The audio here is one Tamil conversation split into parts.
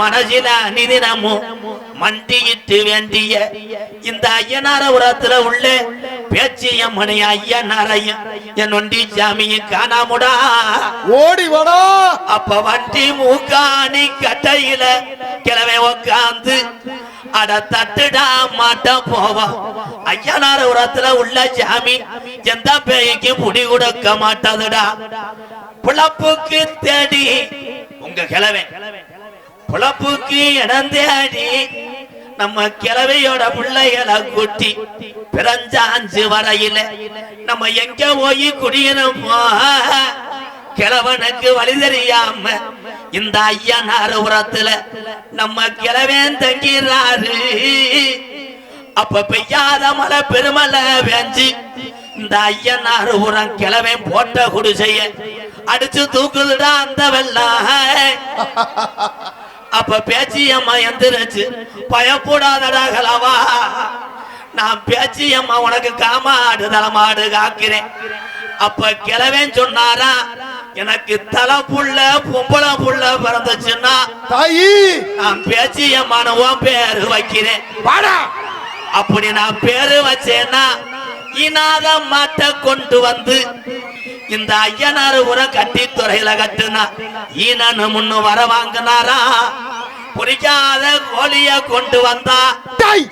மனசில நிதினமும் மண்டியிட்டு வேண்டிய இந்த ஐயனாரபுரத்துல உள்ள பேச்சியம்மனை ஐயனாரையும் என் ஒண்டி சாமியும் காணாமுடா. ஓடி வாடா. அப்ப வண்டி மூக்காணி கட்டையில கிளவை உக்காந்து அட தட்டுடா மாட்ட போவான் ஐயனார உரத்துல உள்ள சாமி எந்த பேய்க்கு முடி கொடுக்க மாட்டாதுடா. பிழப்புக்கு தேடி உங்க கிழவை. பிழப்புக்கு இடம் தேடி நம்ம கிழவையோட பிள்ளைகளை கூட்டி பிறஞ்சாஞ்சு வரையில நம்ம எங்க போய் குடியணுமோ? கிழவனுக்கு வழி தெரியாம இந்த ஐயனார் உரத்துல நம்ம கிழவன் தங்கிறாரு. அப்ப பெய்யாத மலை பெருமலை வேஞ்சி இந்த ஐயனார் உரம் கிழவன் போட்ட குடிசைய அடிச்சு தூக்குதுடா அந்த வெள்ளம் அப்ப பேச்சியம்மா எந்திரச்சு பயப்படாதடா கலவா நான் பேச்சியம்மா உனக்கு காமாடு தலைமாடு காக்கிறேன். அப்ப கிழவன் சொன்னாரா எனக்கு தலை புள்ள பொம்பளை புள்ள பிறந்துச்சுன்னா தாயி! நான் பேச்சியம்மான உன் பேரு வைக்கிறேன். வாடா! அப்படி நான் பேரு வச்சேன்னா இனாத மாட்டை கொண்டு வந்து இந்த ஐயனார் உரம் கட்டி துறையில கட்டுனா ஈனனு முன்னு வர வாங்கினாரா? பிடிக்காத கோழிய கொண்டு வந்தா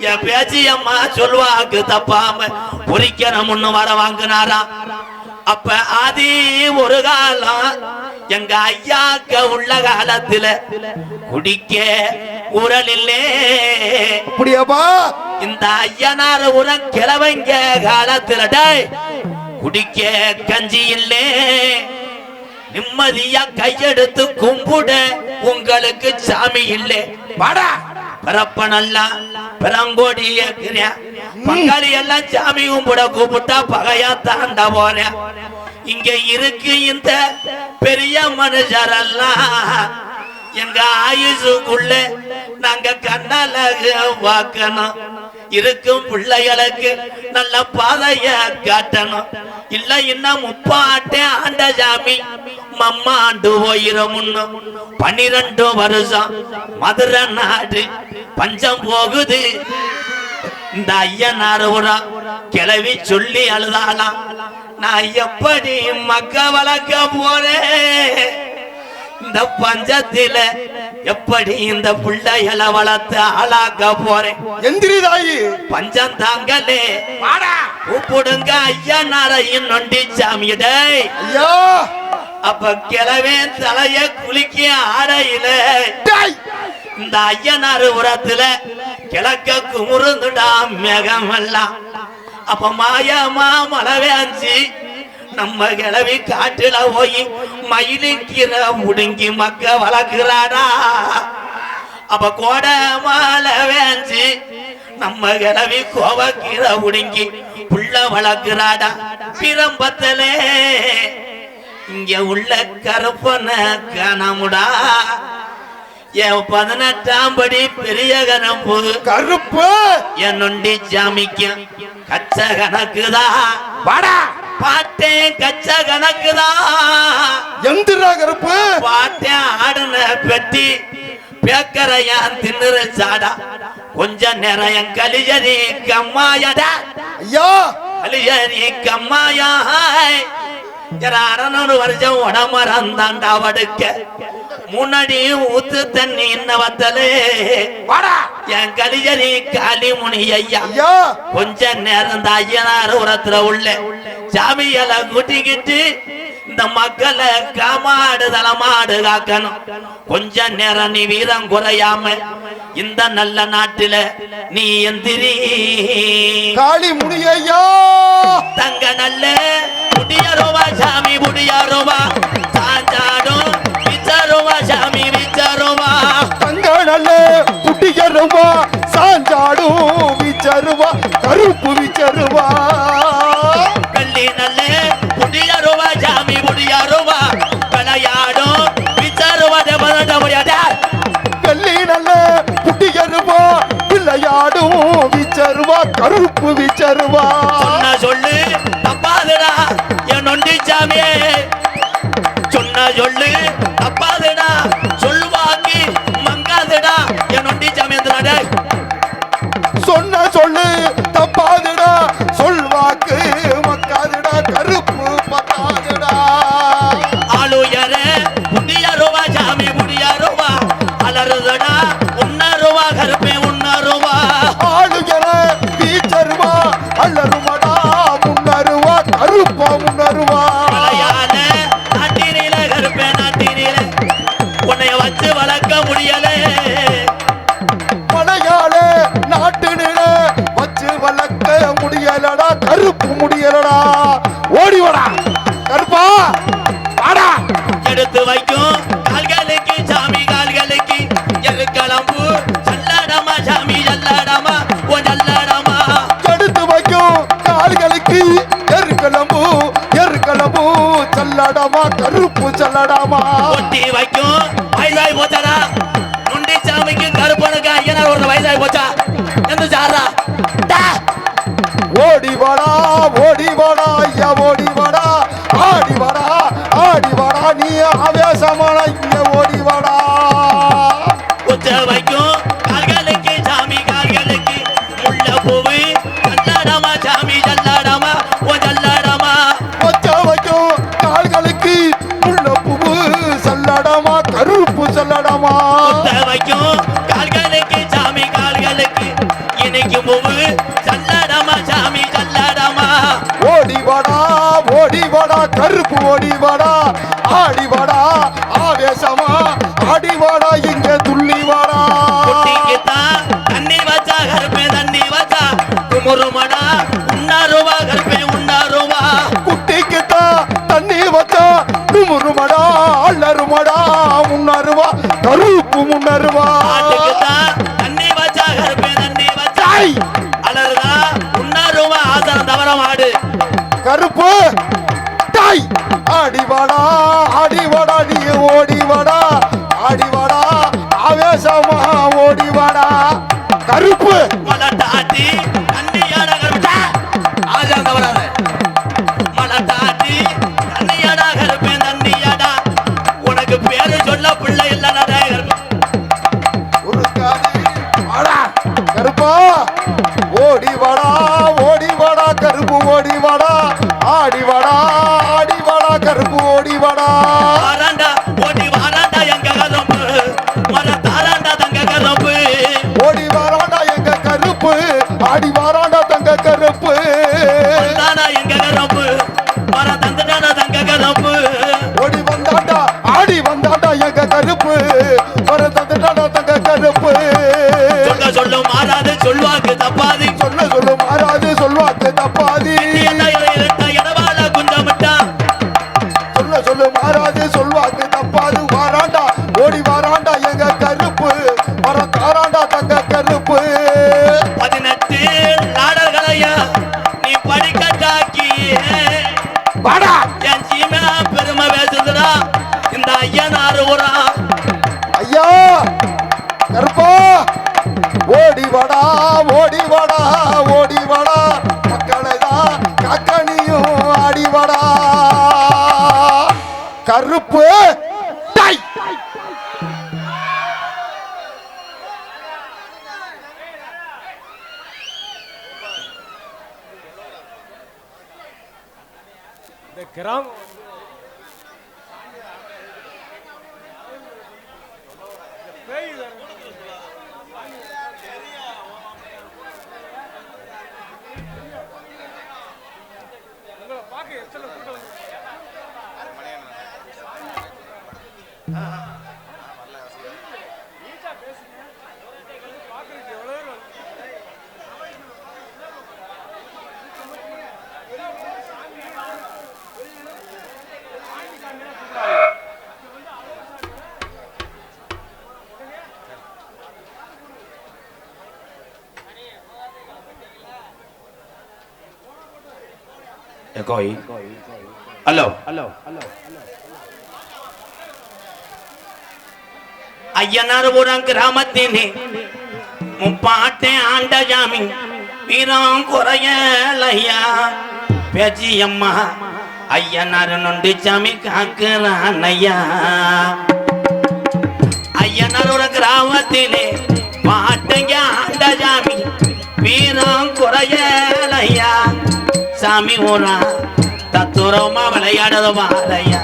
என் பேச்சியம்மா சொல்வாக்கு தப்பாம பொறிக்கணும் முன்னு வர வாங்கினாரா? அப்ப ஆதி ஒரு காலம் எங்க ஐயாக்க உள்ள காலத்துல குடிக்க உரலில்லே அப்படியாப்பா? இந்த ஐயனார் உரம் கிழவங்க காலத்துல டேய், குடிக்க கஞ்சி இல்லே. நிம்மதியா கையெடுத்து கும்பிட. உங்களுக்கு சாமி இல்லே. நல்லா பிறங்கோடி ஏற்கிறேன் பங்காளி எல்லாம் சாமி கும்பிட கூப்பிட்டா பகையா தாண்ட போறேன் இங்க இருக்கு இந்த பெரிய மனுஷரெல்லாம். எங்க ஆயுசுக்குள்ள நாங்க கண்ணால பார்க்கணும் இருக்கும் பிள்ளைகளுக்கு நல்ல பாதைய காட்டணும். இல்ல இன்னும் முப்பாட்டே ஆண்ட ஜாமி மம்மாண்டு போயிரும் முன்னும் பன்னிரண்டு வருஷம் மதுரை நாடு பஞ்சம் போகுது. இந்த ஐயனார் உரா கிளவி சொல்லி அழுதாலாம் நான் எப்படி மக்க வளர்க்க போறேன்? இந்த பஞ்சத்தில எப்படி இந்த பிள்ளைகளை வளர்த்து ஆளாக்க போறேன்? எந்திரி தாயி பஞ்சம் தாங்கலே கூப்பிடுங்க ஐயனாரையும் நொண்டி சாமியடே ஐயா. அப்ப கிளவே தலைய குளிக்க ஆடையில. இந்த ஐயனார் உரத்துல கிழக்க குமுறுந்துடா மேகமெல்லாம். அப்ப மாயமா மழை வேஞ்சி நம்ம கிளவி காட்டுல போய் மயிலுக்கிற முடுங்கி மக்க வளர்க்கிறாடா அப்ப கோடை மழை வேஞ்சி நம்ம கிளவி கோவக்கீர உடுங்கி புள்ள வளர்க்கிறாடா? பிரம்பத்திலே. இங்க உள்ள கருப்பன கனமுடா. என் பதினெட்டாம் படி பெரிய கணப்பு கருப்பு. என் நொண்டி ஜாமிக்கும் கச்ச கணக்குதா? வாடா. பாட்டேன் கச்ச கணக்குதா? எந்திரா கருப்பு. பாட்டேன் ஆடுன பெட்டி. பேக்கரையான் தின்னுற சாடா. கொஞ்ச நேரம் என் கலிஜரி கம்மாயடா ஐயா கலிஜரி கம்மாயா அறநூறு வருஷம் உடமறந்தாண்டா வடுக்க. முன்னாடி ஊத்து தண்ணி இன்ன வத்தலே. என் கலிஜரி காளிமுனி ஐயா. ஐயா. கொஞ்ச நேரம் இந்த ஐயனார் உரத்துல உள்ள. சாமியலை கூட்டிக்கிட்டு இந்த மக்களை காமாடு தலமாடு காக்கணும். கொஞ்ச நேரம் நீ வீரம் குறையாம இந்த நல்ல நாட்டுல நீ எந்திரி. காளி முனி ஐயா தங்க நல்ல முடியாரோவா சாமி முடியாரோவா சாஞ்சாடும் விச்சருவா கருப்பு விச்சருவா சொன்ன சொல்லு. வளர்க்க முடியலடா கருப்பு முடியலடா. ஓடி வாடா. கருப்பா வாடா. எடுத்து வைக்கும். கால்களுக்கு சாமி கால்களுக்கு எருக்களம்பு சல்லடமா சாமி சல்லடமா ஓ சல்லடமா. எடுத்து வைக்கும். கால்களுக்கு எருக்கலம்பு எருக்கலம்பு சல்லடமா கருப்பு சல்லடமா. ஒட்டி வைக்கும். வயசாகி போச்சாடா. நுண்டி சாமிக்கு கருப்பனுக்கு ஐயனார் ஒரு வயசாகி போச்சா? ஓடி வாடா ஓடி வாடா ஐயா ஓடி. கருப்பு ஆட்டுக்குத்தான் தண்ணி வச்சா கருப்பே தண்ணி வச்சா தாய் அலறுதா உண்ணாருவா ஆசனம் தவற மாடு. கருப்பு! தாய் ஆடி வாடா ஆடி வாடா நீ ஓடி ஆடி வாராண்டா தங்க கருப்பு. எங்க கரும்பு மர தந்துட்டானா தங்க கரும்பு ஓடி வந்தாண்டா ஆடி வந்தாண்டா எங்க கருப்பு. கருப்பு டை இந்த கிராமம் coi alo ஐயனார்புரம் கிராமத்தினே முப்பாட்டே ஆண்ட ஜாமி வீரம் குறையலையா பேச்சியம்மா ஐயனார் நொண்டி சாமி காக்குறான் ஐயா ஐயனார் ஒரு கிராமத்திலே பாட்டுங்க ஆண்ட ஜாமி வீரம் குறையலையா சாமி ஊரா தத்துரமா விளையாடுது வாரையா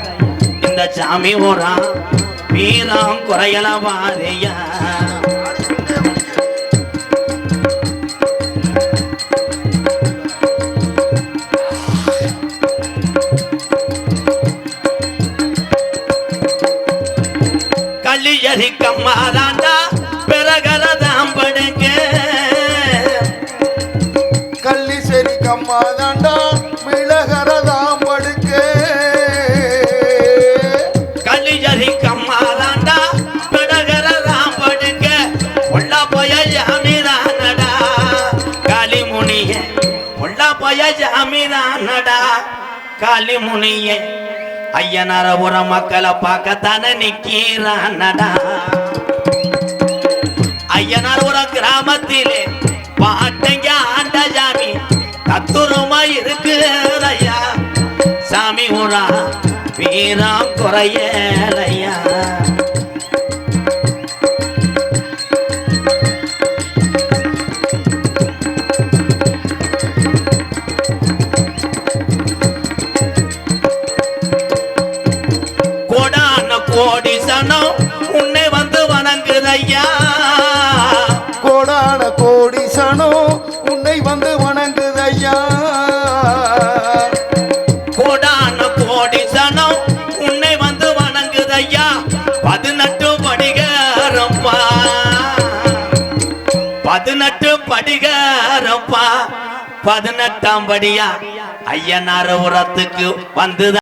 இந்த சாமி ஊரா வீரம் குறையல வாரையா களியறி கம்மாதாண்டா பிறகரதாம் படுக்க. கள்ளி சரி ஜாமிதானடா காளிமுனிய ஐயனார உர மக்களை பார்க்கத்தானே நிக்கிறானடா. ஐயனார் ஒரு கிராமத்திலே பாட்டங்க ஆண்ட சாமி தத்துரமா இருக்குறையா. சாமி உரா வீரம் குறையலையா பதினெட்டாம் படியா? ஐயனார் உரத்துக்கு வந்து